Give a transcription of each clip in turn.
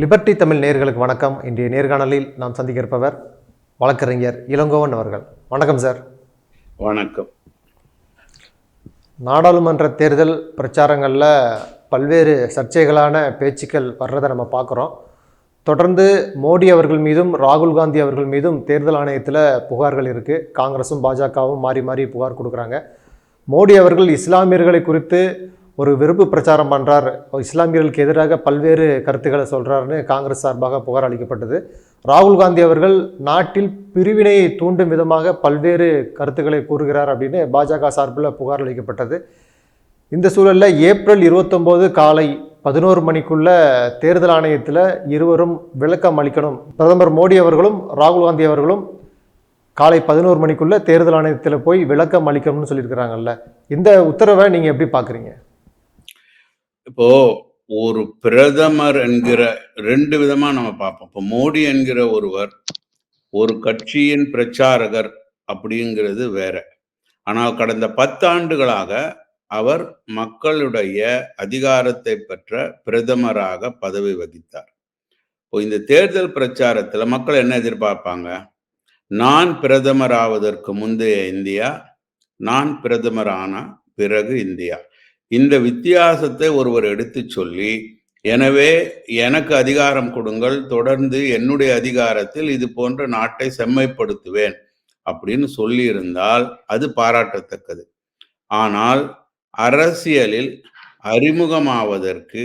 Liberty Tamil நேயர்களுக்கு வணக்கம். இன்றைய நேர்காணலில் நாம் சந்திக்க இருப்பவர் வழக்கறிஞர் இளங்கோவன் அவர்கள். வணக்கம் சார் வணக்கம். நாடாளுமன்ற தேர்தல் பிரச்சாரங்களில் பல்வேறு சர்ச்சைகளான பேச்சுக்கள் வர்றதை நம்ம பார்க்குறோம். தொடர்ந்து மோடி அவர்கள் மீதும் ராகுல் காந்தி அவர்கள் மீதும் தேர்தல் ஆணையத்தில் புகார்கள் இருக்குது காங்கிரஸும் பாஜகவும் மாறி மாறி புகார் கொடுக்குறாங்க. மோடி அவர்கள் இஸ்லாமியர்களை குறித்து ஒரு வெறுப்பு பிரச்சாரம் பண்ணுறார் இஸ்லாமியர்களுக்கு எதிராக பல்வேறு கருத்துக்களை சொல்கிறாருன்னு காங்கிரஸ் சார்பாக புகார் அளிக்கப்பட்டது. ராகுல் காந்தி அவர்கள் நாட்டில் பிரிவினையை தூண்டும் விதமாக பல்வேறு கருத்துக்களை கூறுகிறார் அப்படின்னு பாஜக சார்பில் புகார் அளிக்கப்பட்டது. இந்த சூழலில் ஏப்ரல் இருபத்தொம்போது காலை பதினோரு மணிக்குள்ள தேர்தல் ஆணையத்தில் இருவரும் விளக்கம் அளிக்கணும். பிரதமர் மோடி அவர்களும் ராகுல் காந்தி அவர்களும் காலை பதினோரு மணிக்குள்ளே தேர்தல் ஆணையத்தில் போய் விளக்கம் அளிக்கணும்னு சொல்லியிருக்கிறாங்கல்ல. இந்த உத்தரவை நீங்கள் எப்படி பார்க்குறீங்க இப்போ ஒரு பிரதமர் என்கிற ரெண்டு விதமா நம்ம பார்ப்போம். இப்போ மோடி என்கிற ஒருவர் ஒரு கட்சியின் பிரச்சாரகர் அப்படிங்கிறது வேற. ஆனால் கடந்த பத்தாண்டுகளாக அவர் மக்களுடைய அதிகாரத்தை பெற்ற பிரதமராக பதவி வகித்தார். இப்போ இந்த தேர்தல் பிரச்சாரத்தில் மக்கள் என்ன எதிர்பார்ப்பாங்க? நான் பிரதமர் ஆவதற்கு முந்தைய இந்தியா நான் பிரதமரான பிறகு இந்தியா. இந்த வித்தியாசத்தை ஒருவர் எடுத்து சொல்லி எனவே எனக்கு அதிகாரம் கொடுங்கள் தொடர்ந்து என்னுடைய அதிகாரத்தில் இது போன்ற நாட்டை செம்மைப்படுத்துவேன் அப்படின்னு சொல்லியிருந்தால் அது பாராட்டத்தக்கது. ஆனால் அரசியலில் அறிமுகமாவதற்கு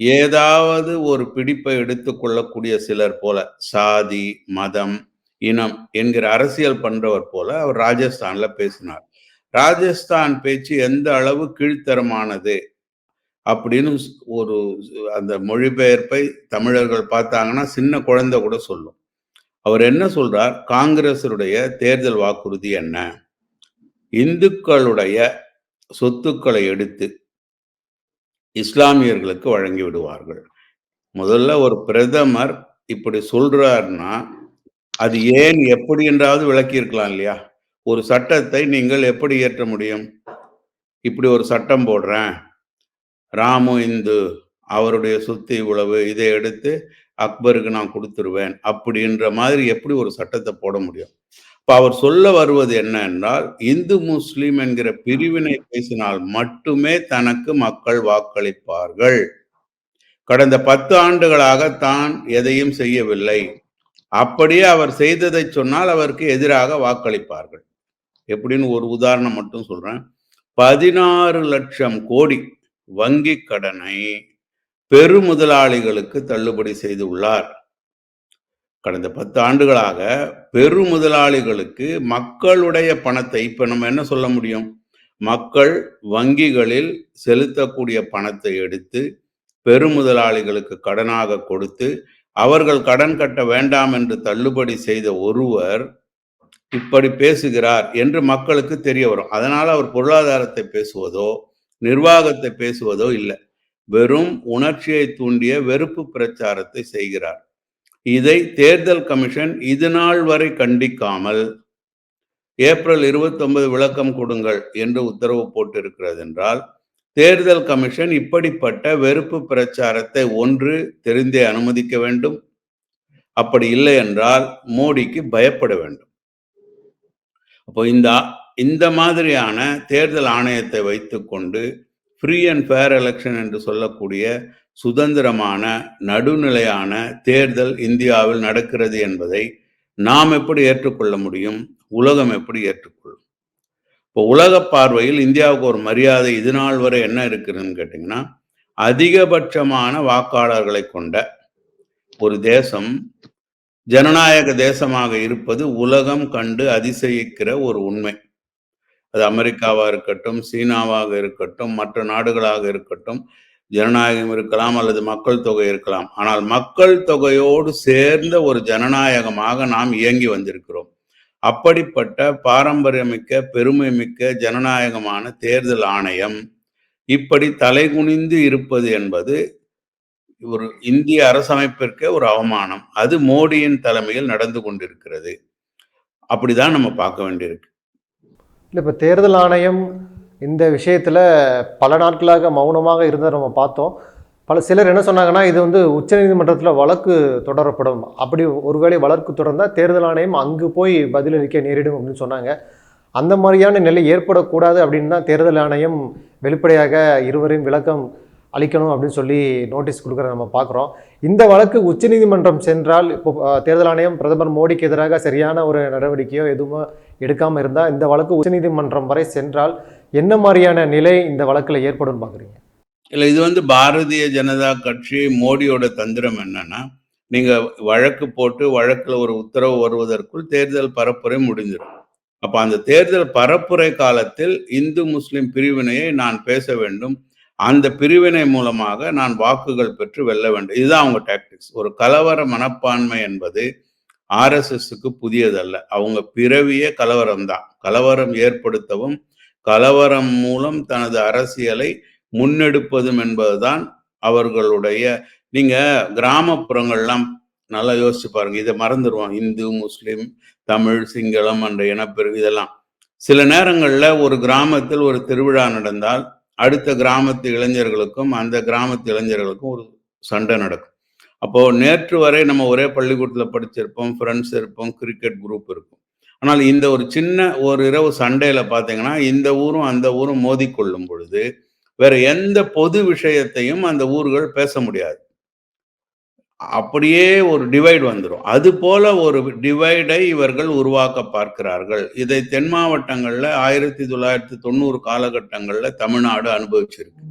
ஏதாவது ஒரு பிடிப்பை எடுத்துக்கொள்ளக்கூடிய சிலர் போல சாதி மதம் இனம் என்கிற அரசியல் பண்றவர் போல அவர் ராஜஸ்தான்ல பேசினார். ராஜஸ்தான் பேச்சு எந்த அளவு கீழ்த்தரமானது? அப்படின்னு ஒரு அந்த மொழிபெயர்ப்பை தமிழர்கள் பார்த்தாங்கன்னா சின்ன குழந்தை கூட சொல்லும். அவர் என்ன சொல்றார்? காங்கிரசருடைய தேர்தல் வாக்குறுதி என்ன? இந்துக்களுடைய சொத்துக்களை எடுத்து இஸ்லாமியர்களுக்கு வழங்கி விடுவார்கள். முதல்ல ஒரு பிரதமர் இப்படி சொல்றாருன்னா அது ஏன் எப்படி என்றாவது விளக்கி இருக்கலாம் இல்லையா? ஒரு சட்டத்தை நீங்கள் எப்படி இயற்ற முடியும்? இப்படி ஒரு சட்டம் போடுறேன். ராமு இந்து அவருடைய சுத்தி இவ்வளவு இதை எடுத்து அக்பருக்கு நான் கொடுத்துருவேன். அப்படின்ற மாதிரி எப்படி ஒரு சட்டத்தை போட முடியும்? இப்ப அவர் சொல்ல வருவது என்ன என்றால் இந்து முஸ்லீம் என்கிற பிரிவினை பேசினால் மட்டுமே தனக்கு மக்கள் வாக்களிப்பார்கள். கடந்த பத்து ஆண்டுகளாக தான் எதையும் செய்யவில்லை. அப்படியே அவர் செய்ததை சொன்னால் அவருக்கு எதிராக வாக்களிப்பார்கள். எப்படின்னு ஒரு உதாரணம் மட்டும் சொல்றேன். பதினாறு லட்சம் கோடி வங்கி கடனை பெருமுதலாளிகளுக்கு தள்ளுபடி செய்துள்ளார் கடந்த பத்து ஆண்டுகளாக பெருமுதலாளிகளுக்கு மக்களுடைய பணத்தை இப்ப நம்ம என்ன சொல்ல முடியும்? மக்கள் வங்கிகளில் செலுத்தக்கூடிய பணத்தை எடுத்து பெருமுதலாளிகளுக்கு கடனாக கொடுத்து அவர்கள் கடன் கட்ட வேண்டாம் என்று தள்ளுபடி செய்த ஒருவர் இப்படி பேசுகிறார் என்று மக்களுக்கு தெரிய வரும். அதனால் அவர் பொருளாதாரத்தை பேசுவதோ நிர்வாகத்தை பேசுவதோ இல்லை. வெறும் உணர்ச்சியை தூண்டிய வெறுப்பு பிரச்சாரத்தை செய்கிறார். இதை தேர்தல் கமிஷன் இது நாள் வரை கண்டிக்காமல் ஏப்ரல் இருபத்தொன்பது விளக்கம் கொடுங்கள் என்று உத்தரவு போட்டிருக்கிறது என்றால் தேர்தல் கமிஷன் இப்படிப்பட்ட வெறுப்பு பிரச்சாரத்தை ஒன்று தெரிந்தே அனுமதிக்க வேண்டும். அப்படி இல்லை என்றால் மோடிக்கு பயப்பட வேண்டும். அப்போ இந்த இந்த மாதிரியான தேர்தல் ஆணையத்தை வைத்துக்கொண்டு ஃப்ரீ அண்ட் ஃபேர் எலெக்ஷன் என்று சொல்லக்கூடிய சுதந்திரமான நடுநிலையான தேர்தல் இந்தியாவில் நடக்கிறது என்பதை நாம் எப்படி ஏற்றுக்கொள்ள முடியும்? உலகம் எப்படி ஏற்றுக்கொள்ளும்? இப்போ உலக பார்வையில் இந்தியாவுக்கு ஒரு மரியாதை இது நாள் வரை என்ன இருக்குதுன்னு கேட்டிங்கன்னா அதிகபட்சமான வாக்காளர்களை கொண்ட ஒரு தேசம் ஜனநாயக தேசமாக இருப்பது உலகம் கண்டு அதிசயிக்கிற ஒரு உண்மை. அது அமெரிக்காவாக இருக்கட்டும் சீனாவாக இருக்கட்டும் மற்ற நாடுகளாக இருக்கட்டும் ஜனநாயகம் இருக்கலாம் அல்லது மக்கள் தொகை இருக்கலாம். ஆனால் மக்கள் தொகையோடு சேர்ந்த ஒரு ஜனநாயகமாக நாம் இயங்கி வந்திருக்கிறோம். அப்படிப்பட்ட பாரம்பரியமிக்க பெருமை மிக்க ஜனநாயகமான தேர்தல் ஆணையம் இப்படி தலைகுனிந்து இருப்பது என்பது ஒரு இந்திய அரசமைப்பிற்கே ஒரு அவமானம். அது மோடியின் தலைமையில் நடந்து கொண்டிருக்கிறது. அப்படிதான் நம்ம பார்க்க வேண்டியிருக்கு. இல்லை இப்போ தேர்தல் ஆணையம் இந்த விஷயத்தில் பல நாட்களாக மௌனமாக இருந்ததை நம்ம பார்த்தோம். பல சிலர் என்ன சொன்னாங்கன்னா இது வந்து உச்சநீதிமன்றத்தில் வழக்கு தொடரப்படும். அப்படி ஒருவேளை வழக்கு தொடர்ந்தால் தேர்தல் ஆணையம் அங்கு போய் பதிலளிக்க நேரிடும் அப்படின்னு சொன்னாங்க. அந்த மாதிரியான நிலை ஏற்படக்கூடாது அப்படின்னு தான் தேர்தல் ஆணையம் வெளிப்படையாக இருவரையும் விளக்கம் அளிக்கணும் அப்படின்னு சொல்லி நோட்டீஸ் கொடுக்குறத நம்ம பார்க்குறோம். இந்த வழக்கு உச்சநீதிமன்றம் சென்றால் இப்போ தேர்தல் ஆணையம் பிரதமர் மோடிக்கு எதிராக சரியான ஒரு நடவடிக்கையோ எதுவும் எடுக்காமல் இருந்தால் இந்த வழக்கு உச்சநீதிமன்றம் வரை சென்றால் என்ன மாதிரியான நிலை இந்த வழக்கில் ஏற்படும் பார்க்குறீங்க? இல்லை இது வந்து பாரதிய ஜனதா கட்சி மோடியோட தந்திரம் என்னன்னா நீங்கள் வழக்கு போட்டு வழக்கில் ஒரு உத்தரவு வருவதற்குள் தேர்தல் பரப்புரை முடிஞ்சிடும். அப்போ அந்த தேர்தல் பரப்புரை காலத்தில் இந்து முஸ்லிம் பிரிவினையை நான் பேச வேண்டும். அந்த பிரிவினை மூலமாக நான் வாக்குகள் பெற்று வெல்ல வேண்டும். இதுதான் அவங்க டாக்டிக்ஸ் ஒரு கலவர மனப்பான்மை என்பது ஆர்எஸ்எஸ்க்கு புதியதல்ல. அவங்க பிறவியே கலவரம் தான் கலவரம் ஏற்படுத்தவும் கலவரம் மூலம் தனது அரசியலை முன்னெடுப்பதும் என்பதுதான் அவர்களுடைய நீங்க கிராமப்புறங்கள்லாம் நல்லா யோசிச்சு பாருங்க. இதை மறந்துடுவோம் இந்து முஸ்லிம் தமிழ் சிங்களம் என்ற இனப்பெரு இதெல்லாம். சில நேரங்களில் ஒரு கிராமத்தில் ஒரு திருவிழா நடந்தால் அடுத்த கிராமத்து இளைஞர்களுக்கும் அந்த கிராமத்து இளைஞர்களுக்கும் ஒரு சண்டை நடக்கும். அப்போ நேற்று வரை நம்ம ஒரே பள்ளிக்கூடத்தில் படிச்சிருப்போம் ஃப்ரெண்ட்ஸ் இருப்போம் கிரிக்கெட் குரூப் இருக்கும். ஆனால் இந்த ஒரு சின்ன ஒரு இரவு சண்டையில பார்த்தீங்கன்னா இந்த ஊரும் அந்த ஊரும் மோதிக்கொள்ளும் பொழுது வேற எந்த பொது விஷயத்தையும் அந்த ஊர்கள் பேச முடியாது. அப்படியே ஒரு டிவைட் வந்துடும் அது போல ஒரு டிவைடை இவர்கள் உருவாக்க பார்க்கிறார்கள். இதை தென் மாவட்டங்களில் ஆயிரத்தி தொள்ளாயிரத்தி தொண்ணூறு காலகட்டங்களில் தமிழ்நாடு அனுபவிச்சிருக்கு.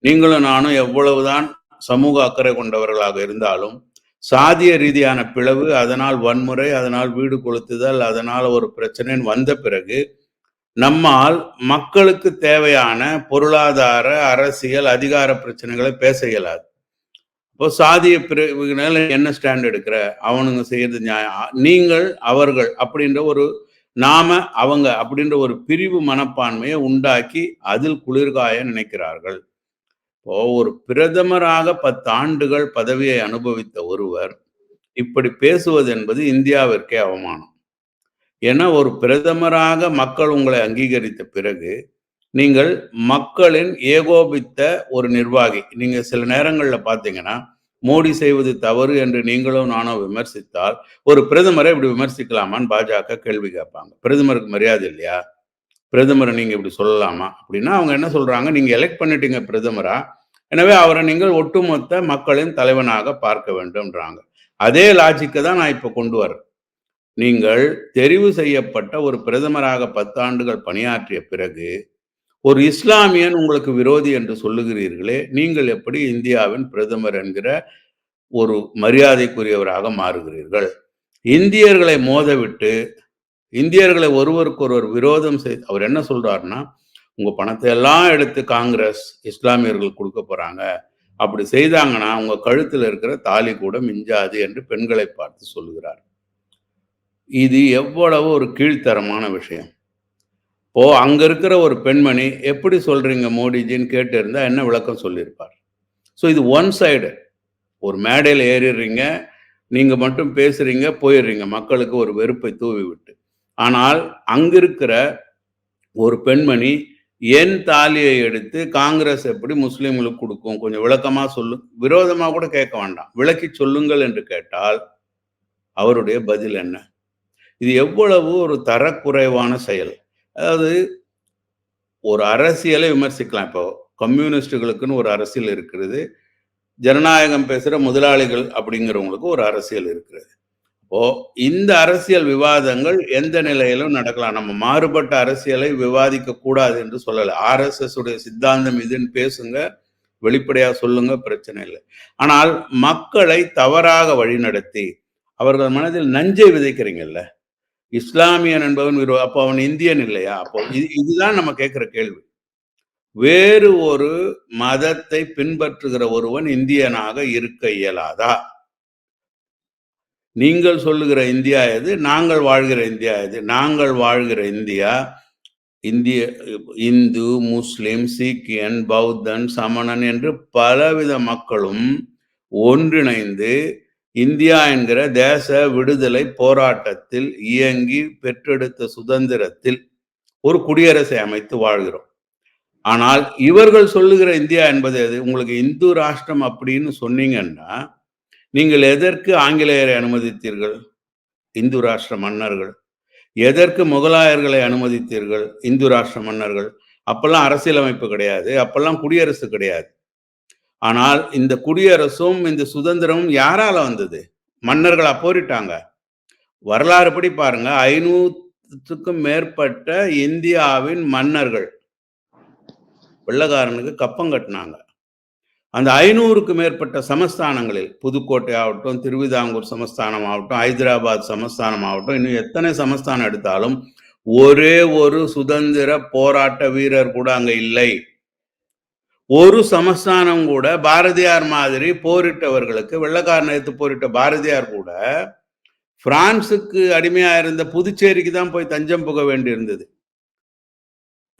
நீங்களும் நானும் எவ்வளவுதான் சமூக அக்கறை கொண்டவர்களாக இருந்தாலும் சாதிய ரீதியான பிளவு அதனால் வன்முறை அதனால் வீடு கொளுத்துதல் அதனால் ஒரு பிரச்சனைன்னு வந்த பிறகு நம்மால் மக்களுக்கு தேவையான பொருளாதார அரசியல் அதிகார பிரச்சனைகளை பேச இயலாது. இப்போ சாதிய பிரிவுனால என்ன ஸ்டாண்ட் எடுக்கிற? அவனுங்க செய்யறது நியாயம். நீங்கள் அவர்கள் அப்படின்ற ஒரு நாம அவங்க அப்படின்ற ஒரு பிரிவு மனப்பான்மையை உண்டாக்கி அதில் குளிர்காய நினைக்கிறார்கள். இப்போ ஒரு பிரதமராக பத்து ஆண்டுகள் பதவியை அனுபவித்த ஒருவர் இப்படி பேசுவது என்பது இந்தியாவிற்கே அவமானம். ஏன்னா ஒரு பிரதமராக மக்கள் உங்களை அங்கீகரித்த பிறகு நீங்கள் மக்களின் ஏகோபித்த ஒரு நிர்வாகி. நீங்க சில நேரங்களில் பார்த்தீங்கன்னா மோடி செய்வது தவறு என்று நீங்களும் நானும் விமர்சித்தால் ஒரு பிரதமரை இப்படி விமர்சிக்கலாமான்னு பாஜக கேள்வி கேட்பாங்க. பிரதமருக்கு மரியாதை இல்லையா? பிரதமரை நீங்க இப்படி சொல்லலாமா? அப்படின்னா அவங்க என்ன சொல்றாங்க? நீங்க எலெக்ட் பண்ணிட்டீங்க பிரதமரா? எனவே அவரை நீங்கள் ஒட்டுமொத்த மக்களின் தலைவனாக பார்க்க வேண்டும்ன்றாங்க. அதே லாஜிக்கை தான் நான் இப்போ கொண்டு வரேன் நீங்கள் தெரிவு செய்யப்பட்ட ஒரு பிரதமராக பத்தாண்டுகள் பணியாற்றிய பிறகு ஒரு இஸ்லாமியன் உங்களுக்கு விரோதி என்று சொல்லுகிறீர்களே நீங்கள் எப்படி இந்தியாவின் பிரதமர் என்கிற ஒரு மரியாதைக்குரியவராக மாறுகிறீர்கள்? இந்தியர்களை மோதவிட்டு இந்தியர்களை ஒருவருக்கொருவர் விரோதம் செய் அவர் என்ன சொல்றாருன்னா உங்க பணத்தை எல்லாம் எடுத்து காங்கிரஸ் இஸ்லாமியர்கள் கொடுக்க போறாங்க. அப்படி செய்தாங்கன்னா உங்க கழுத்தில் இருக்கிற தாலி கூட மிஞ்சாது என்று பெண்களை பார்த்து சொல்லுகிறார். இது எவ்வளவு ஒரு கீழ்த்தரமான விஷயம். இப்போ அங்க இருக்கிற ஒரு பெண்மணி எப்படி சொல்றீங்க மோடிஜின்னு கேட்டு இருந்தா என்ன விளக்கம் சொல்லியிருப்பார்? ஸோ இது ஒன் சைடு ஒரு மேடையில் ஏறிடுறீங்க நீங்க மட்டும் பேசுறீங்க போயிடுறீங்க. மக்களுக்கு ஒரு வெறுப்பை தூவி விட்டு ஆனால் அங்கிருக்கிற ஒரு பெண்மணி என் தாலியை எடுத்து காங்கிரஸ் எப்படி முஸ்லீம்களுக்கு கொடுக்கும்? கொஞ்சம் விளக்கமா சொல்லு. விரோதமா கூட கேட்க வேண்டாம். விளக்கி சொல்லுங்கள் என்று கேட்டால் அவருடைய பதில் என்ன? இது எவ்வளவு ஒரு தரக்குறைவான செயல். அதாவது ஒரு அரசியலை விமர்சிக்கலாம். இப்போ கம்யூனிஸ்டுகளுக்குன்னு ஒரு அரசியல் இருக்கிறது. ஜனநாயகம் பேசுகிற முதலாளிகள் அப்படிங்கிறவங்களுக்கு ஒரு அரசியல் இருக்கிறது. இப்போ இந்த அரசியல் விவாதங்கள் எந்த நிலையிலும் நடக்கலாம். நம்ம மாறுபட்ட அரசியலை விவாதிக்க கூடாது என்று சொல்லலை. ஆர்எஸ்எஸ் உடைய சித்தாந்தம் இதுன்னு பேசுங்க. வெளிப்படையா சொல்லுங்க. பிரச்சனை இல்லை. ஆனால் மக்களை தவறாக வழிநடத்தி அவர்கள் மனதில் நஞ்சை விதைக்கிறீங்கல்ல? இஸ்லாமியன் என்பவன் விரோ அப்போ அவன் இந்தியன் இல்லையா? அப்போ இது இதுதான் நம்ம கேட்கிற கேள்வி. வேறு ஒரு மதத்தை பின்பற்றுகிற ஒருவன் இந்தியனாக இருக்க இயலாதா? நீங்கள் சொல்லுகிற இந்தியா எது? நாங்கள் வாழ்கிற இந்தியா எது? நாங்கள் வாழ்கிற இந்தியா இந்திய இந்து முஸ்லிம் சீக்கியன் பௌத்தன் சமணன் என்று பலவித மக்களும் ஒன்றிணைந்து இந்தியா என்கிற தேச விடுதலை போராட்டத்தில் இயங்கி பெற்றெடுத்த சுதந்திரத்தில் ஒரு குடியரசை அமைத்து வாழ்கிறோம். ஆனால் இவர்கள் சொல்லுகிற இந்தியா என்பது எது? உங்களுக்கு இந்து ராஷ்டிரம் அப்படின்னு சொன்னீங்கன்னா நீங்கள் எதற்கு ஆங்கிலேயரை அனுமதித்தீர்கள்? இந்து ராஷ்டிர மன்னர்கள். எதற்கு முகலாயர்களை அனுமதித்தீர்கள்? இந்து ராஷ்டிர மன்னர்கள். அப்பெல்லாம் அரசியலமைப்பு கிடையாது. அப்பெல்லாம் குடியரசு கிடையாது. ஆனால் இந்த குடியரசும் இந்த சுதந்திரமும் யாரால வந்தது? மன்னர்களா போரிட்டாங்க. வரலாறு படி பாருங்க ஐநூத்துக்கும் மேற்பட்ட இந்தியாவின் மன்னர்கள் வெள்ளக்காரனுக்கு கப்பம் கட்டினாங்க. அந்த ஐநூறுக்கு மேற்பட்ட சமஸ்தானங்களில் புதுக்கோட்டை ஆகட்டும் திருவிதாங்கூர் சமஸ்தானம் ஆகட்டும் ஹைதராபாத் சமஸ்தானம் ஆகட்டும் இன்னும் எத்தனை சமஸ்தானம் எடுத்தாலும் ஒரே ஒரு சுதந்திர போராட்ட வீரர் கூட அங்க இல்லை. ஒரு சமஸ்தானம் கூட பாரதியார் மாதிரி போரிட்டவர்களுக்கு வெள்ளக்காரன் எடுத்து போரிட்ட பாரதியார் கூட பிரான்சுக்கு அடிமையா இருந்த புதுச்சேரிக்கு தான் போய் தஞ்சம் புக வேண்டியிருந்தது.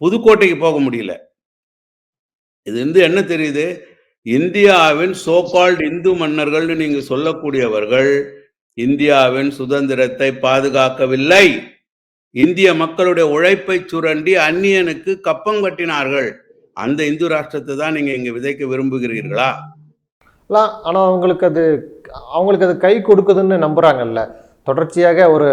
புதுக்கோட்டைக்கு போக முடியல. இது வந்து என்ன தெரியுது? இந்தியாவின் சோகால்டு இந்து மன்னர்கள்னு நீங்க சொல்லக்கூடியவர்கள் இந்தியாவின் சுதந்திரத்தை பாதுகாக்கவில்லை. இந்திய மக்களுடைய உழைப்பை சுரண்டி அந்நியனுக்கு கப்பம் கட்டினார்கள். அந்த இந்து ராஷ்டிரத்தை தான் நீங்க இங்க விதைக்க விரும்புகிறீர்களா? ஆனால் அவங்களுக்கு அது அவங்களுக்கு அது கை கொடுக்குதுன்னு நம்புறாங்கல்ல. தொடர்ச்சியாக ஒரு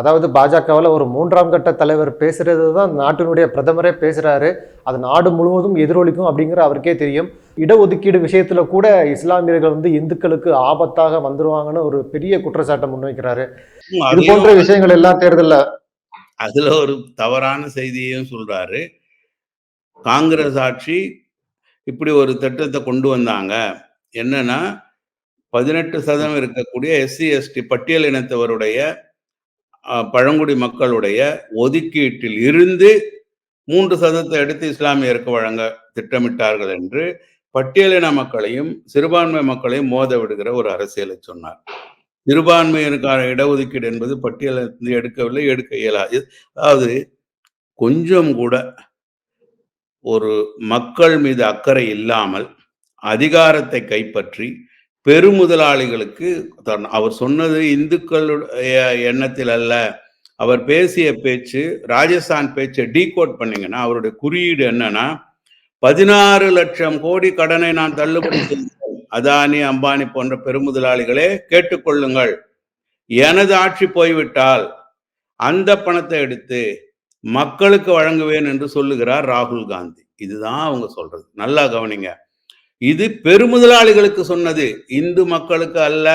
அதாவது பாஜகவில் ஒரு மூன்றாம் கட்ட தலைவர் பேசுறது தான் நாட்டினுடைய பிரதமரே பேசுறாரு. அது நாடு முழுவதும் எதிரொலிக்கும் அப்படிங்கிற அவருக்கே தெரியும். இடஒதுக்கீடு விஷயத்துல கூட இஸ்லாமியர்கள் வந்து இந்துக்களுக்கு ஆபத்தாக வந்துருவாங்கன்னு ஒரு பெரிய குற்றச்சாட்டை முன்வைக்கிறாரு. இது போன்ற விஷயங்கள் எல்லாம் தேர்தல்ல. அதுல ஒரு தவறான செய்தியையும் சொல்றாரு. காங்கிரஸ் ஆட்சி இப்படி ஒரு திட்டத்தை கொண்டு வந்தாங்க. என்னன்னா பதினெட்டு சதவீதம் இருக்கக்கூடிய எஸ்சி எஸ்டி பட்டியல் இனத்தவருடைய பழங்குடி மக்களுடைய ஒதுக்கீட்டில் இருந்து மூன்று சதத்தை எடுத்து இஸ்லாமியருக்கு வழங்க திட்டமிட்டார்கள் என்று பட்டியலின மக்களையும் சிறுபான்மை மக்களையும் மோத விடுகிற ஒரு அரசியலை சொன்னார். சிறுபான்மையினருக்கான இடஒதுக்கீடு என்பது பட்டியலிருந்து எடுக்கவில்லை எடுக்க இயலாது. அதாவது கொஞ்சம் கூட ஒரு மக்கள் மீது அக்கறை இல்லாமல் அதிகாரத்தை கைப்பற்றி பெருமுதலாளிகளுக்கு அவர் சொன்னது இந்துக்களுடைய எண்ணத்தில் அல்ல. அவர் பேசிய பேச்சு ராஜஸ்தான் பேச்சை டீகோட் பண்ணீங்கன்னா அவருடைய குறியீடு என்னன்னா பதினாறு லட்சம் கோடி கடனை நான் தள்ளுபடி செய்கிறேன். அதானி அம்பானி போன்ற பெருமுதலாளிகளே கேட்டுக்கொள்ளுங்கள். எனது ஆட்சி போய்விட்டால் அந்த பணத்தை எடுத்து மக்களுக்கு வழங்குவேன் என்று சொல்லுகிறார் ராகுல் காந்தி. இதுதான் அவங்க சொல்றது. நல்லா கவனிங்க. இது பெருமுதலாளிகளுக்கு சொன்னது. இந்து மக்களுக்கு அல்ல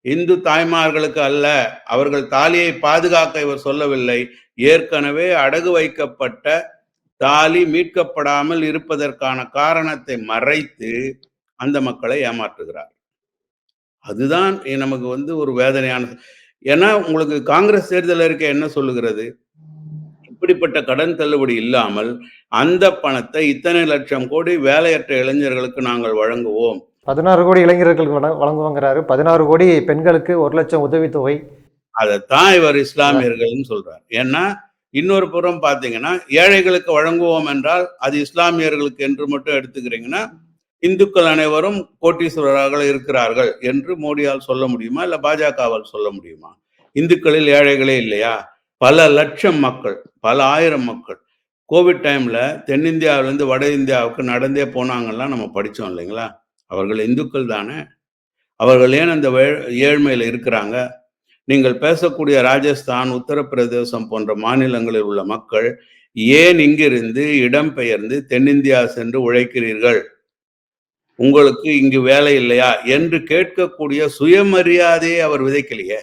இந்து தாய்மார்களுக்கு அல்ல அவர்கள் தாலியை பாதுகாக்க இவர் சொல்லவில்லை. ஏற்கனவே அடகு வைக்கப்பட்ட தாலி மீட்கப்படாமல் இருப்பதற்கான காரணத்தை மறைத்து அந்த மக்களை ஏமாற்றுகிறார். அதுதான் நமக்கு வந்து ஒரு வேதனையான ஏன்னா உங்களுக்கு காங்கிரஸ் தேர்தல் இருக்க என்ன சொல்லுகிறது? இப்படிப்பட்ட கடன் தள்ளுபடி இல்லாமல் அந்த பணத்தை இத்தனை லட்சம் கோடி வேலையற்ற இளைஞர்களுக்கு நாங்கள் வழங்குவோம். பதினாறு கோடி இளைஞர்களுக்கு வழ- வழங்குவாங்கிறாரு. பதினாறு கோடி பெண்களுக்கு ஒரு லட்சம் உதவித்தொகை. அதைத்தான் இவர் இஸ்லாமியர்கள்னு சொல்றார். ஏன்னா இன்னொரு புறம் பாத்தீங்கன்னா ஏழைகளுக்கு வழங்குவோம் என்றால் அது இஸ்லாமியர்களுக்கு என்று மட்டும் எடுத்துக்கிறீங்கன்னா இந்துக்கள் அனைவரும் கோட்டீஸ்வரராக இருக்கிறார்கள் என்று மோடியால் சொல்ல முடியுமா? இல்ல பாஜகவால் சொல்ல முடியுமா? இந்துக்களில் ஏழைகளே இல்லையா? பல லட்சம் மக்கள் பல ஆயிரம் மக்கள். கோவிட் டைம்ல தென்னிந்தியாவிலேருந்து வட இந்தியாவுக்கு நடந்தே போனாங்கலாம் நம்ம படித்தோம் இல்லைங்களா? அவர்கள் இந்துக்கள் தானே. அவர்கள் ஏன் அந்த வே- இருக்கிறாங்க? நீங்கள் பேசக்கூடிய ராஜஸ்தான் உத்தரப்பிரதேசம் போன்ற மாநிலங்களில் உள்ள மக்கள் ஏன் இங்கிருந்து இடம்பெயர்ந்து தென்னிந்தியா சென்று உழைக்கிறீர்கள்? உங்களுக்கு இங்கு வேலை இல்லையா? என்று கேட்கக்கூடிய சுயமரியாதையை அவர் விதைக்கலையே.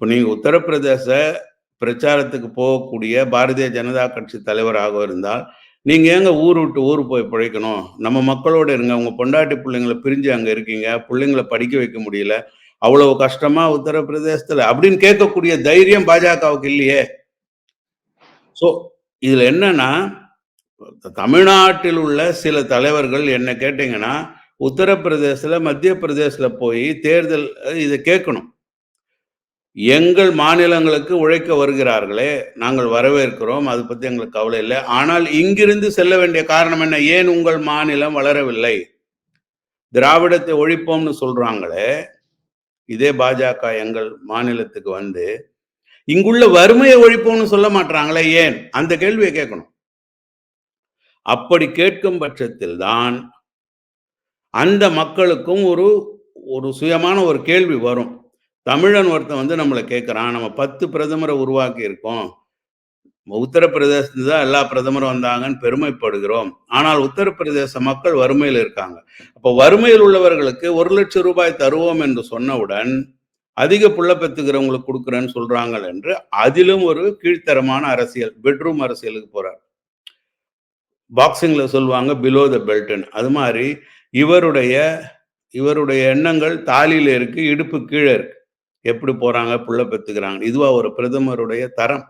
இப்போ நீங்கள் உத்தரப்பிரதேச பிரச்சாரத்துக்கு போகக்கூடிய பாரதிய ஜனதா கட்சி தலைவராக இருந்தால் நீங்கள் ஏங்க ஊர் விட்டு ஊர் போய் பிழைக்கணும்? நம்ம மக்களோடு இருங்க. உங்கள் பொண்டாட்டி பிள்ளைங்களை பிரிஞ்சு அங்கே இருக்கீங்க. பிள்ளைங்களை படிக்க வைக்க முடியல. அவ்வளவு கஷ்டமா உத்தரப்பிரதேசத்தில் அப்படின்னு கேட்கக்கூடிய தைரியம் பாஜகவுக்கு இல்லையே. ஸோ இதில் என்னன்னா தமிழ்நாட்டில் உள்ள சில தலைவர்கள் என்ன கேட்டிங்கன்னா உத்தரப்பிரதேசத்துல மத்திய பிரதேசத்தில் போய் தேர்தல் இதை கேட்கணும். எங்கள் மாநிலங்களுக்கு உழைக்க வருகிறார்களே நாங்கள் வரவேற்கிறோம் அது பத்தி எங்களுக்கு கவலை இல்லை. ஆனால் இங்கிருந்து செல்ல வேண்டிய காரணம் என்ன? ஏன் உங்கள் மாநிலம் வளரவில்லை? திராவிடத்தை ஒழிப்போம்னு சொல்றாங்களே இதே பாஜக எங்கள் மாநிலத்துக்கு வந்து இங்குள்ள வறுமையை ஒழிப்போம்னு சொல்ல மாட்டாங்களே ஏன்? அந்த கேள்வியை கேட்கணும். அப்படி கேட்கும் பட்சத்தில் தான் அந்த மக்களுக்கும் ஒரு ஒரு சுயமான ஒரு கேள்வி வரும். தமிழன் ஒருத்தன் வந்து நம்மளை கேட்குறான். நம்ம பத்து பிரதமரை உருவாக்கி இருக்கோம் உத்தரப்பிரதேசத்துல தான் எல்லா பிரதமரும் வந்தாங்கன்னு பெருமைப்படுகிறோம். ஆனால் உத்தரப்பிரதேச மக்கள் வறுமையில் இருக்காங்க. அப்போ வறுமையில் உள்ளவர்களுக்கு ஒரு லட்சம் ரூபாய் தருவோம் என்று சொன்னவுடன் அதிக புள்ள பெத்துக்கிறவங்களுக்கு கொடுக்குறேன்னு சொல்றாங்க என்று அதிலும் ஒரு கீழ்த்தரமான அரசியல் பெட்ரூம் அரசியலுக்கு போறார். பாக்ஸிங்ல சொல்லுவாங்க பிலோ த பெல்ட்னு அது மாதிரி இவருடைய இவருடைய எண்ணங்கள் தாலியில இருக்கு இடுப்பு கீழே இருக்கு. எப்படி போறாங்க புள்ள பெற்றுக்கிறாங்க இதுவா ஒரு பிரதமருடைய தரம்.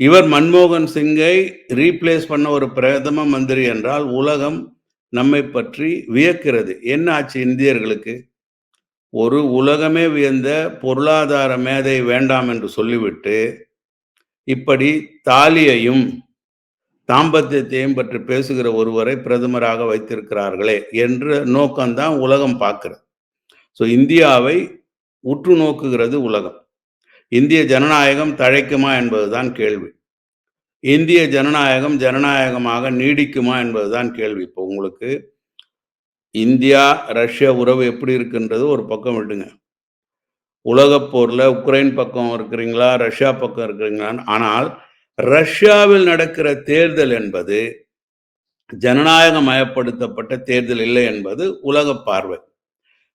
இவர் மன்மோகன் சிங்கை ரீப்ளேஸ் பண்ண ஒரு பிரதம மந்திரி என்றால் உலகம் நம்மை பற்றி வியக்கிறது. என்ன ஆச்சு இந்தியர்களுக்கு? ஒரு உலகமே வியந்த பொருளாதார மேதை வேண்டாம் என்று சொல்லிவிட்டு இப்படி தாலியையும் தாம்பத்தியத்தையும் பற்றி பேசுகிற ஒருவரை பிரதமராக வைத்திருக்கிறார்களே என்ற நோக்கம்தான் உலகம் பார்க்கிறது. ஸோ இந்தியாவை உற்று நோக்குகிறது உலகம். இந்திய ஜனநாயகம் தழைக்குமா என்பதுதான் கேள்வி. இந்திய ஜனநாயகம் ஜனநாயகமாக நீடிக்குமா என்பதுதான் கேள்வி. இப்போ உங்களுக்கு இந்தியா ரஷ்யா உறவு எப்படி இருக்குன்றது ஒரு பக்கம் விடுங்க. உலகப் போரில் உக்ரைன் பக்கம் இருக்கிறீங்களா ரஷ்யா பக்கம் இருக்கிறீங்களா ஆனால் ரஷ்யாவில் நடக்கிற தேர்தல் என்பது ஜனநாயகமயப்படுத்தப்பட்ட தேர்தல் இல்லை என்பது உலக பார்வை.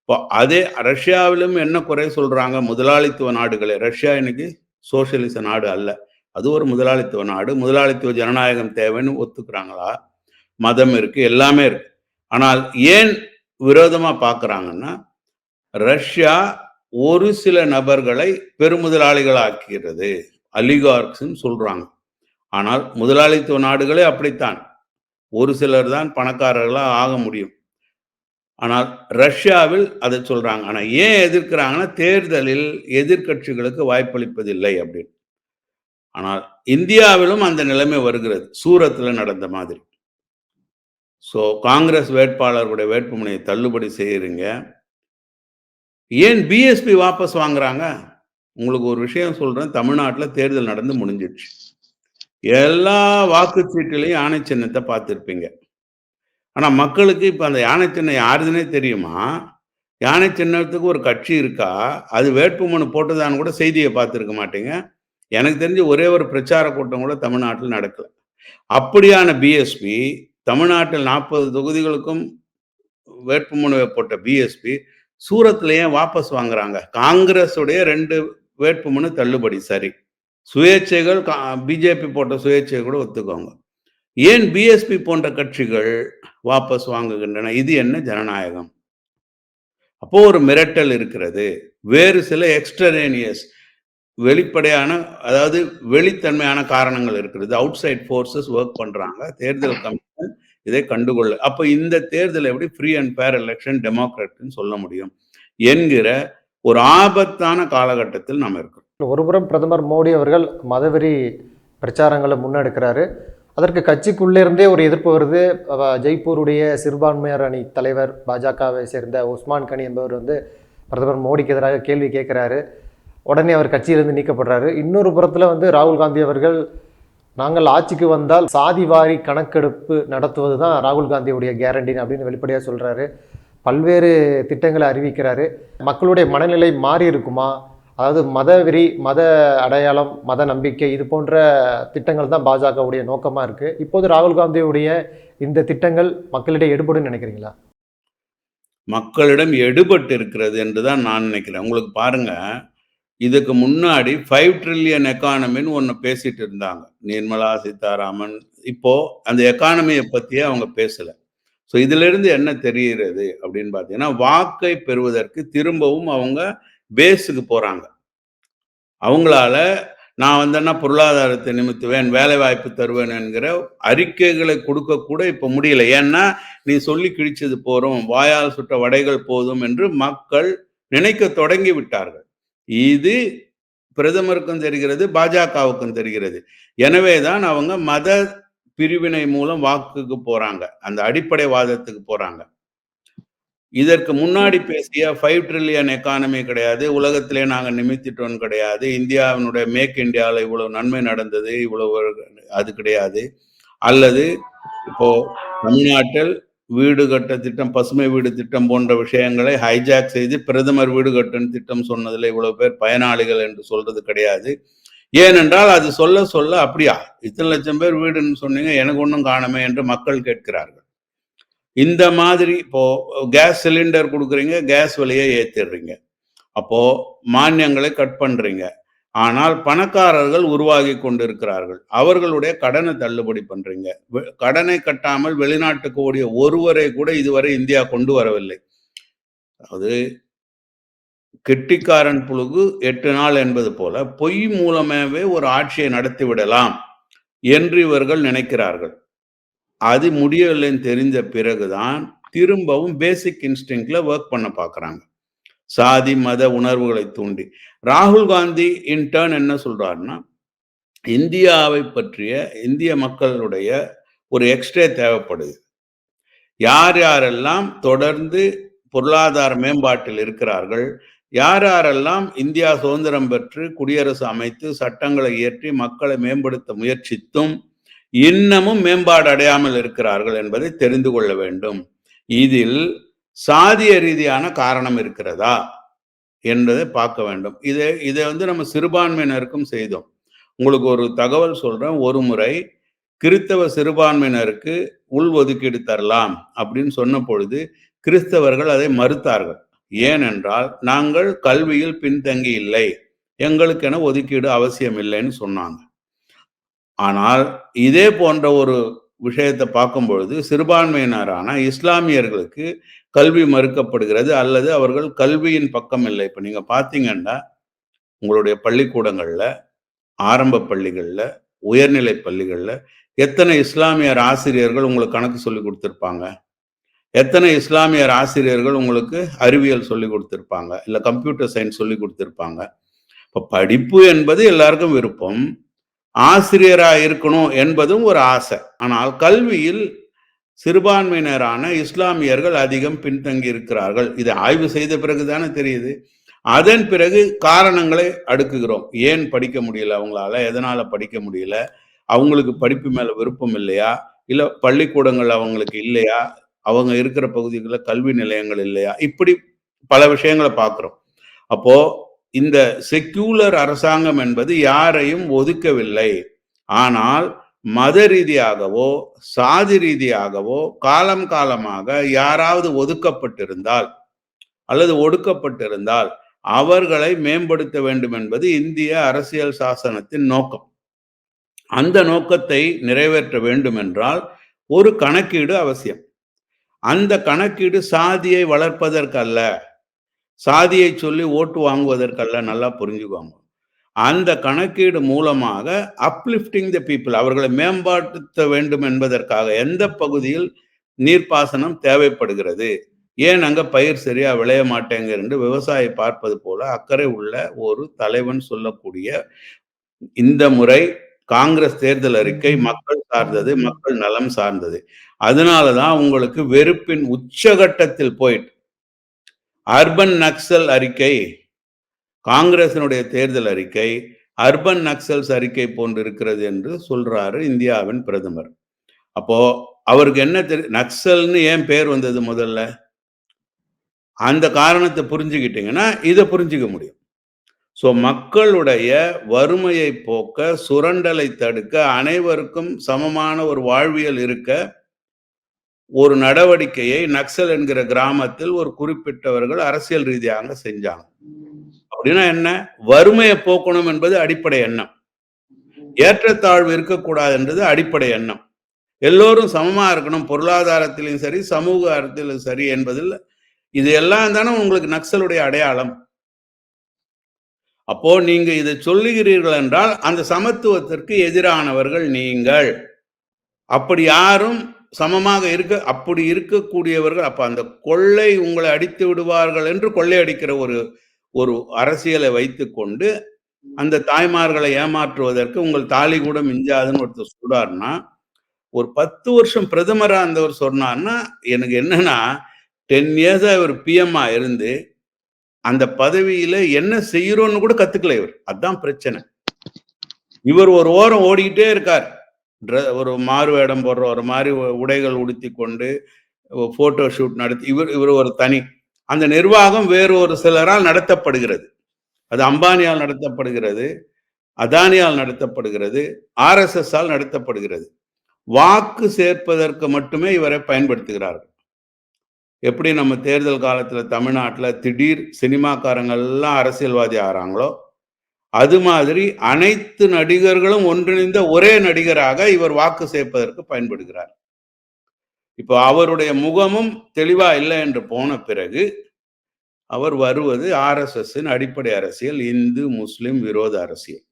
இப்போ அதே ரஷ்யாவிலும் என்ன குறை சொல்றாங்க? முதலாளித்துவ நாடுகளே. ரஷ்யா இன்னைக்கு சோசியலிச நாடு அல்ல. அது ஒரு முதலாளித்துவ நாடு. முதலாளித்துவ ஜனநாயகம் தேவைன்னு ஒத்துக்கிறாங்களா? மதம் இருக்கு எல்லாமே இருக்கு. ஆனால் ஏன் விரோதமாக பார்க்குறாங்கன்னா ரஷ்யா ஒரு சில நபர்களை பெருமுதலாளிகளாக்குகிறது. அலிகார்க்ஸ்ன்னு சொல்றாங்க. ஆனால் முதலாளித்துவ நாடுகளே அப்படித்தான். ஒரு சிலர் தான் பணக்காரர்களாக ஆக முடியும். ஆனால் ரஷ்யாவில் அதை சொல்றாங்க. ஆனால் ஏன் எதிர்க்கிறாங்கன்னா தேர்தலில் எதிர்க்கட்சிகளுக்கு வாய்ப்பளிப்பதில்லை அப்படின்னு. ஆனால் இந்தியாவிலும் அந்த நிலைமை வருகிறது. சூரத்தில் நடந்த மாதிரி. ஸோ காங்கிரஸ் வேட்பாளர்களுடைய வேட்புமனையை தள்ளுபடி செய்கிறீங்க ஏன் பிஎஸ்பி வாபஸ் வாங்குறாங்க? உங்களுக்கு ஒரு விஷயம் சொல்கிறேன் தமிழ்நாட்டில் தேர்தல் நடந்து முடிஞ்சிடுச்சு. எல்லா வாக்குச்சீட்டிலையும் ஆணை சின்னத்தை பார்த்துருப்பீங்க. ஆனால் மக்களுக்கு இப்போ அந்த யானை சின்னம் யாருதுன்னே தெரியுமா? யானை சின்னத்துக்கு ஒரு கட்சி இருக்கா? அது வேட்புமனு போட்டதான்னு கூட செய்தியை பார்த்துருக்க மாட்டீங்க. எனக்கு தெரிஞ்சு ஒரே ஒரு பிரச்சார கூட்டம் கூட தமிழ்நாட்டில் நடக்கல. அப்படியான பிஎஸ்பி தமிழ்நாட்டில் நாற்பது தொகுதிகளுக்கும் வேட்புமனுவை போட்ட பிஎஸ்பி சூரத்ல வாபஸ் வாங்குறாங்க? காங்கிரஸுடைய ரெண்டு வேட்புமனு தள்ளுபடி சரி. சுயேட்சைகள் பிஜேபி போட்ட சுயேட்சை கூட ஒத்துக்கோங்க. ஏன் பிஎஸ்பி போன்ற கட்சிகள் வாபஸ் வாங்குகின்றன. இது என்ன ஜனநாயகம்? அப்போ ஒரு மிரட்டல் இருக்கிறது. வேறு சில எக்ஸ்டரேனியஸ் வெளிப்படையான அதாவது வெளித்தன்மையான காரணங்கள் இருக்கிறது அவுட் சைட் ஃபோர்ஸஸ் ஒர்க் பண்றாங்க. தேர்தல் கமிஷன் இதை கண்டுகொள்ள அப்ப இந்த தேர்தல் எப்படி ஃப்ரீ அண்ட் ஃபேர் எலெக்ஷன் டெமோக்ராட்னு சொல்ல முடியும்? என்கிற ஒரு ஆபத்தான காலகட்டத்தில் நாம் இருக்கிறோம். ஒருபுறம் பிரதமர் மோடி அவர்கள் மதவெறி பிரச்சாரங்களை முன்னெடுக்கிறாரு. அதற்கு கட்சிக்குள்ளே இருந்தே ஒரு எதிர்ப்பு வருது. ஜெய்ப்பூருடைய சிறுபான்மையர் அணி தலைவர் பாஜகவை சேர்ந்த உஸ்மான் கனி என்பவர் வந்து பிரதமர் மோடிக்கு எதிராக கேள்வி கேட்குறாரு. உடனே அவர் கட்சியிலிருந்து நீக்கப்படுறாரு. இன்னொரு புறத்தில் வந்து ராகுல் காந்தி அவர்கள் நாங்கள் ஆட்சிக்கு வந்தால் சாதிவாரி கணக்கெடுப்பு நடத்துவது தான் ராகுல் காந்தியுடைய கேரண்டின் அப்படின்னு வெளிப்படையாக சொல்கிறாரு பல்வேறு திட்டங்களை அறிவிக்கிறாரு. மக்களுடைய மனநிலை மாறி இருக்குமா? அதாவது மத வெறி மத அடையாளம் மத நம்பிக்கை இது போன்ற திட்டங்கள் தான் பாஜகவுடைய நோக்கமாக இருக்குது இப்போது ராகுல் காந்தியுடைய இந்த திட்டங்கள் மக்களிடையே எடுபடும் நினைக்கிறீங்களா? மக்களிடம் எடுபட்டு இருக்கிறது என்று தான் நான் நினைக்கிறேன். உங்களுக்கு பாருங்க இதுக்கு முன்னாடி ஃபைவ் ட்ரில்லியன் எக்கானமின்னு ஒன்று பேசிட்டு இருந்தாங்க. நிர்மலா சீதாராமன். இப்போ அந்த எக்கானமியை பற்றியே அவங்க பேசலை. ஸோ இதுலேருந்து என்ன தெரிகிறது அப்படின்னு பார்த்தீங்கன்னா வாக்கை பெறுவதற்கு திரும்பவும் அவங்க பேஸுக்கு போகிறாங்க அவங்களால நான் வந்தேன்னா பொருளாதாரத்தை நிமித்துவேன் வேலை வாய்ப்பு தருவேன் என்கிற அறிக்கைகளை கொடுக்க கூட முடியல. ஏன்னா நீ சொல்லி கிழிச்சது போகிறோம் வாயால் சுட்ட வடைகள் போதும் என்று மக்கள் நினைக்க தொடங்கி விட்டார்கள். இது பிரதமருக்கும் தெரிகிறது பாஜகவுக்கும் தெரிகிறது. எனவே தான் அவங்க மத பிரிவினை மூலம் வாக்குக்கு போறாங்க. அந்த அடிப்படை வாதத்துக்கு போறாங்க. இதற்கு முன்னாடி பேசிய ஃபைவ் ட்ரில்லியன் எக்கானமி கிடையாது உலகத்திலே நாங்கள் நிமித்திட்டோம் கிடையாது இந்தியாவினுடைய மேக் இந்தியாவில் இவ்வளவு நன்மை நடந்தது இவ்வளவு அது கிடையாது. அல்லது இப்போ தமிழ்நாட்டில் வீடு கட்ட திட்டம் பசுமை வீடு திட்டம் போன்ற விஷயங்களை ஹைஜாக் செய்து பிரதமர் வீடு கட்டும் திட்டம் சொன்னதில் இவ்வளவு பேர் பயனாளிகள் என்று சொல்றது கிடையாது. ஏனென்றால் அது சொல்ல சொல்ல அப்படியா இத்தனை லட்சம் பேர் வீடுன்னு சொன்னீங்க எனக்கு ஒன்றும் காணுமே என்று மக்கள் கேட்கிறார்கள். இந்த மாதிரி இப்போ கேஸ் சிலிண்டர் கொடுக்குறீங்க கேஸ் விலையை ஏற்றிடுறீங்க அப்போ மானியங்களை கட் பண்றீங்க. ஆனால் பணக்காரர்கள் உருவாகி கொண்டிருக்கிறார்கள். அவர்களுடைய கடனை தள்ளுபடி பண்றீங்க. கடனை கட்டாமல் வெளிநாட்டுக்கு ஓடிய ஒருவரை கூட இதுவரை இந்தியா கொண்டு வரவில்லை. அதாவது கெட்டிக்காரன் புழுகு எட்டு நாள் என்பது போல பொய் மூலமாகவே ஒரு ஆட்சியை நடத்தி விடலாம் என்று இவர்கள் நினைக்கிறார்கள். அது முடியவில்லைன்னு தெரிஞ்ச பிறகுதான் திரும்பவும் பேசிக் இன்ஸ்டிங்ல ஒர்க் பண்ண பார்க்குறாங்க சாதி மத உணர்வுகளை தூண்டி. ராகுல் காந்தி இன்டர்ன் என்ன சொல்றாருன்னா இந்தியாவை பற்றிய இந்திய மக்களுடைய ஒரு எக்ஸ்ட்ரே தேவைப்படுது. யார் யாரெல்லாம் தொடர்ந்து பொருளாதார மேம்பாட்டில் இருக்கிறார்கள் யார் யாரெல்லாம் இந்தியா சுதந்திரம் பெற்று குடியரசு அமைத்து சட்டங்களை இயற்றி மக்களை மேம்படுத்த முயற்சித்தும் இன்னமும் மேம்பாடு அடையாமல் இருக்கிறார்கள் என்பதை தெரிந்து கொள்ள வேண்டும். இதில் சாதிய ரீதியான காரணம் இருக்கிறதா என்பதை பார்க்க வேண்டும். இதை இதை வந்து நம்ம சிறுபான்மையினருக்கும் செய்தோம். உங்களுக்கு ஒரு தகவல் சொல்றேன். ஒரு முறை கிறிஸ்தவ சிறுபான்மையினருக்கு உள் ஒதுக்கீடு தரலாம் அப்படின்னு சொன்ன பொழுது கிறிஸ்தவர்கள் அதை மறுத்தார்கள். ஏனென்றால் நாங்கள் கல்வியில் பின்தங்கி இல்லை எங்களுக்கென ஒதுக்கீடு அவசியம் இல்லைன்னு சொன்னாங்க. ஆனால் இதே போன்ற ஒரு விஷயத்தை பார்க்கும் பொழுது சிறுபான்மையினரான இஸ்லாமியர்களுக்கு கல்வி மறுக்கப்படுகிறது அல்லது அவர்கள் கல்வியின் பக்கம் இல்லை. இப்போ நீங்கள் பார்த்தீங்கன்னா உங்களுடைய பள்ளிக்கூடங்களில் ஆரம்ப பள்ளிகளில் உயர்நிலை பள்ளிகளில் எத்தனை இஸ்லாமியர் ஆசிரியர்கள் உங்களுக்கு கணக்கு சொல்லி கொடுத்துருப்பாங்க? எத்தனை இஸ்லாமியர் ஆசிரியர்கள் உங்களுக்கு அறிவியல் சொல்லி கொடுத்துருப்பாங்க? இல்லை கம்ப்யூட்டர் சயின்ஸ் சொல்லி கொடுத்துருப்பாங்க? இப்போ படிப்பு என்பது எல்லாருக்கும் விருப்பம். ஆசிரியராக இருக்கணும் என்பதும் ஒரு ஆசை. ஆனால் கல்வியில் சிறுபான்மையினரான இஸ்லாமியர்கள் அதிகம் பின்தங்கி இருக்கிறார்கள். இதை ஆய்வு செய்த பிறகு தானே தெரியுது. அதன் பிறகு காரணங்களை அடுக்குகிறோம். ஏன் படிக்க முடியல? அவங்களால எதனால படிக்க முடியல? அவங்களுக்கு படிப்பு மேல விருப்பம் இல்லையா? இல்ல பள்ளிக்கூடங்கள் அவங்களுக்கு இல்லையா? அவங்க இருக்கிற பகுதிகளில் கல்வி நிலையங்கள் இல்லையா? இப்படி பல விஷயங்களை பார்க்குறோம். அப்போ இந்த செக்யூலர் அரசாங்கம் என்பது யாரையும் ஒதுக்கவில்லை. ஆனால் மத ரீதியாகவோ சாதி ரீதியாகவோ காலம் காலமாக யாராவது ஒதுக்கப்பட்டிருந்தால் அல்லது ஒடுக்கப்பட்டிருந்தால் அவர்களை மேம்படுத்த வேண்டும் என்பது இந்திய அரசியல் சாசனத்தின் நோக்கம். அந்த நோக்கத்தை நிறைவேற்ற வேண்டும் என்றால் ஒரு கணக்கீடு அவசியம். அந்த கணக்கீடு சாதியை வளர்ப்பதற்கல்ல. சாதியை சொல்லி ஓட்டு வாங்குவதற்கல்ல நல்லா புரிஞ்சுக்குவாங்க அந்த கணக்கீடு மூலமாக அப்லிஃப்டிங் த பீப்புள் அவர்களை மேம்படுத்த வேண்டும் என்பதற்காக எந்த பகுதியில் நீர்ப்பாசனம் தேவைப்படுகிறது? ஏன் அங்க பயிர் சரியா விளைய மாட்டேங்குது என்று விவசாயி பார்ப்பது போல அக்கறை உள்ள ஒரு தலைவன் சொல்லக்கூடிய இந்த முறை காங்கிரஸ் தேர்தல் அறிக்கை மக்கள் சார்ந்தது மக்கள் நலம் சார்ந்தது. அதனாலதான் உங்களுக்கு வெறுப்பின் உச்சகட்டத்தில் போயிட்டு அர்பன் நக்சல் அறிக்கை காங்கிரசினுடைய தேர்தல் அறிக்கை அர்பன் நக்சல்ஸ் அறிக்கை போன்று இருக்கிறது என்று சொல்றாரு இந்தியாவின் பிரதமர். அப்போ அவருக்கு என்ன தெரி நக்சல்னு ஏன் பேர் வந்தது முதல்ல? அந்த காரணத்தை புரிஞ்சுக்கிட்டீங்கன்னா இதை புரிஞ்சுக்க முடியும். ஸோ மக்களுடைய வறுமையை போக்க சுரண்டலை தடுக்க அனைவருக்கும் சமமான ஒரு வாழ்வியல் இருக்க ஒரு நடவடிக்கையை நக்சல் என்கிற கிராமத்தில் ஒரு குறிப்பிட்டவர்கள் அரசியல் ரீதியாக செஞ்சாங்க. அப்படின்னா என்ன? வறுமையை போக்கணும் என்பது அடிப்படை எண்ணம். ஏற்றத்தாழ்வு இருக்கக்கூடாது என்றது அடிப்படை எண்ணம். எல்லோரும் சமமா இருக்கணும் பொருளாதாரத்திலும் சரி சமூகத்திலும் சரி என்பதில் இது எல்லாம் தானே உங்களுக்கு நக்சலுடைய அடையாளம். அப்போ நீங்க இதை சொல்லுகிறீர்கள் என்றால் அந்த சமத்துவத்திற்கு எதிரானவர்கள் நீங்கள். அப்படி யாரும் சமமாக இருக்க அப்படி இருக்கக்கூடியவர்கள் அப்போ அந்த கொள்ளை உங்களை அடித்து விடுவார்கள் என்று கொள்ளையடிக்கிற ஒரு ஒரு அரசியலை வைத்துக்கொண்டு அந்த தாய்மார்களை ஏமாற்றுவதற்கு உங்கள் தாலி கூட மிஞ்சாதுன்னு ஒருத்தர் சொல்றாருன்னா ஒரு பத்து வருஷம் பிரதமராக இருந்தவர் சொன்னார்னா எனக்கு என்னன்னா டென் இயர்ஸாக இவர் பிஎம்மா இருந்து அந்த பதவியில என்ன செய்யறோன்னு கூட கத்துக்கல இவர். அதான் பிரச்சனை. இவர் ஒரு ஓரம் ஓடிக்கிட்டே இருக்கார். ட்ரெ ஒரு மாறு வேடம் போடுற ஒரு மாதிரி உடைகள் உடுத்தி கொண்டு ஃபோட்டோ ஷூட் நடத்தி இவர் இவர் ஒரு தனி. அந்த நிர்வாகம் வேறு ஒரு சிலரால் நடத்தப்படுகிறது. அது அம்பானியால் நடத்தப்படுகிறது அதானியால் நடத்தப்படுகிறது ஆர்எஸ்எஸ் ஆல் நடத்தப்படுகிறது. வாக்கு சேர்ப்பதற்கு மட்டுமே இவரை பயன்படுத்துகிறார்கள். எப்படி நம்ம தேர்தல் காலத்தில் தமிழ்நாட்டில் திடீர் சினிமாக்காரங்கள் எல்லாம் அரசியல்வாதி ஆகிறாங்களோ அது மாதிரி அனைத்து நடிகர்களும் ஒன்றிணைந்த ஒரே நடிகராக இவர் வாக்கு சேர்ப்பதற்கு பயன்படுகிறார். இப்போ அவருடைய முகமும் தெளிவா இல்லை என்று போன பிறகு அவர் வருவது ஆர்எஸ்எஸ்ஸின் அடிப்படை அரசியல் இந்து முஸ்லிம் விரோத அரசியல்.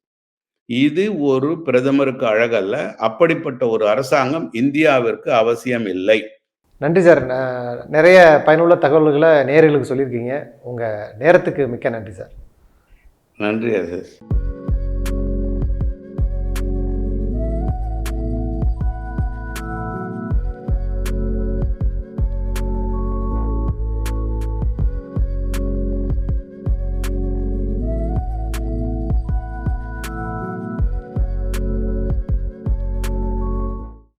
இது ஒரு பிரதமருக்கு அழகல்ல அப்படிப்பட்ட ஒரு அரசாங்கம் இந்தியாவிற்கு அவசியம் இல்லை. நன்றி சார். நிறைய பயனுள்ள தகவல்களை நேயர்களுக்கு சொல்லியிருக்கீங்க. உங்கள் நேரத்துக்கு மிக்க நன்றி சார். நன்றி அசஸ்.